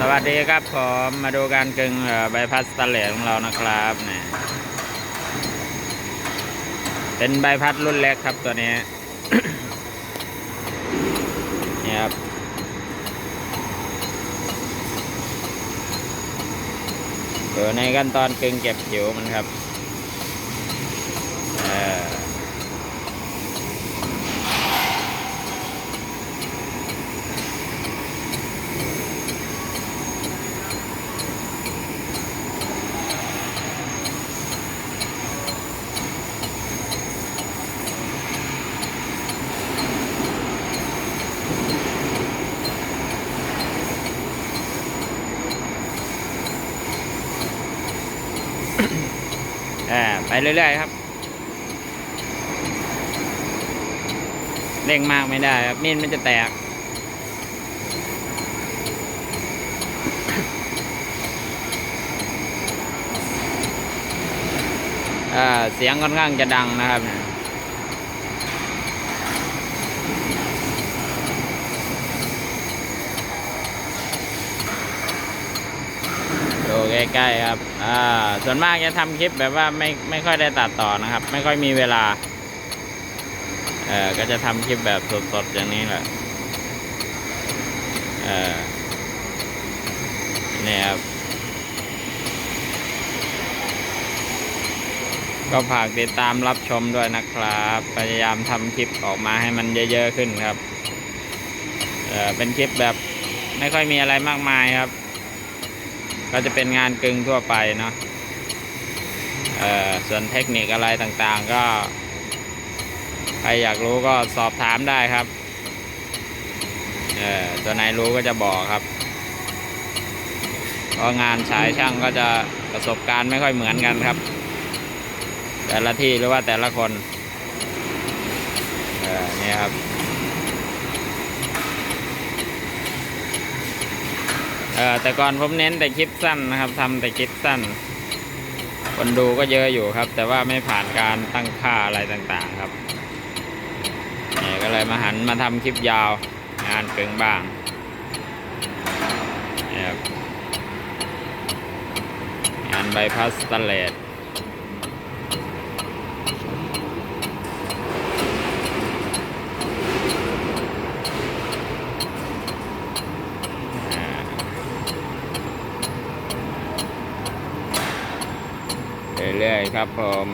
สวัสดีครับผมมาดูการกึงใบพัดสแตนเลสของเรานะครับเนี่ยเป็นใบพัดรุ่นเล็กครับตัวนี้นี่ครับอยู่ในขั้นตอนกึงเก็บผิวมันครับ อ่าไปเรื่อยๆครับ เร่งมากไม่ได้ครับมีดมันจะแตก อ่าเสียงค่อนข้างจะดังนะครับดู ใกล้ๆครับอ่าส่วนมากจะทำคลิปแบบว่าไม่ไม่ค่อยได้ตัดต่อนะครับ ไม่ค่อยมีเวลาเออก็จะทำคลิปแบบสดๆอย่างนี้แหละเออเนี่ยครับก็ฝากติดตามรับชมด้วยนะครับ พยายามทำคลิปออกมาให้มันเยอะๆขึ้นครับ เออเป็นคลิปแบบไม่ค่อยมีอะไรมากมายครับ ก็จะเป็นงานกึ่งทั่วไปเนาะเออส่วนเทคนิคอะไรต่างๆ ก็ ใครอยากรู้ก็สอบถามได้ครับเออตัวไหนรู้ก็จะบอกครับเพราะงานฉายช่างก็จะประสบการณ์ไม่ค่อยเหมือนกันครับ แต่ละที่หรือว่าแต่ละคน เออเนี่ยครับ เออแต่ก่อนผมเน้นแต่คลิปสั้นนะครับทำแต่คลิปสั้น คนดูก็เยอะอยู่ครับ แต่ว่าไม่ผ่านการตั้งค่าอะไรต่างๆครับเนี่ยก็เลยมาหันมาทำคลิปยาวงานเกิงบ้างเนี่ยครับงานใบพัดสตเลต เรื่อยๆครับผม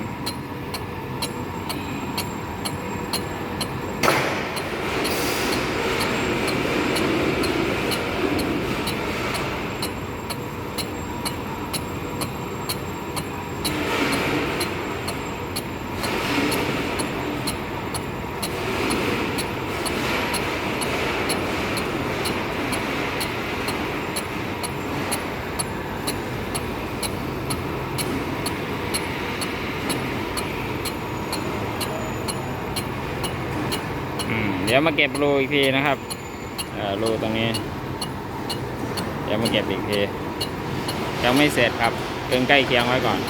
เดี๋ยวมาเก็บรูอีกทีนะครับรูตรงนี้ เดี๋ยวมาเก็บอีกทียังไม่เสร็จครับเพิ่งใกล้เคียงไว้ก่อน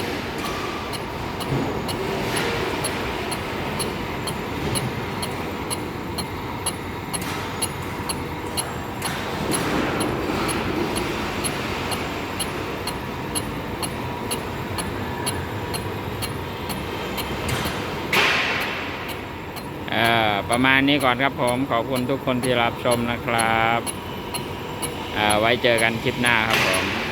เอ่อ ประมาณนี้ก่อนครับผม ขอบคุณทุกคนที่รับชมนะครับอ่อไว้เจอกันคลิปหน้าครับผม